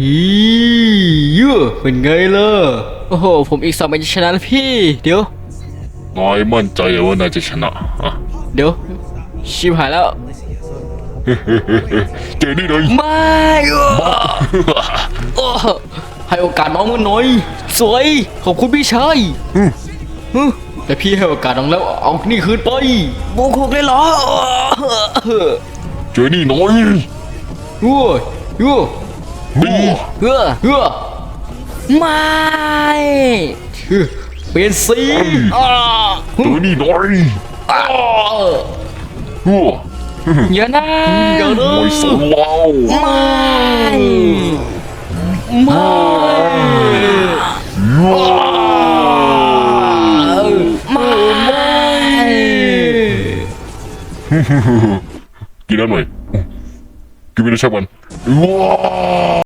อีเยอะเป็นไงล่ะโอ้โห ผมอีกสองเป็นชนะแล้วพี่ เดี๋ยว นายมั่นใจว่านายจะชนะฮะเดี๋ยว ชิบหายแล้ว เจอนี่เลย ไม่โอ้ให้โอกาสน้องมันหน่อย สวย ขอบคุณพี่ชายฮึแต่พี่ให้โอกาสน้องแล้ว เอานี่คืนไปโบกหกเลยเหรอ เจอนี่น้อย ยัวยัว ดีเฮ้อเฮ้อไม่เปลี่ยนสีอ่าเจอนี่น้อยอ่าฮัวอย่านะอย่านะมวยสนว้าวไม่ไม่ไม่กินแล้วหน่อยกินไปเลยช่างมันว้า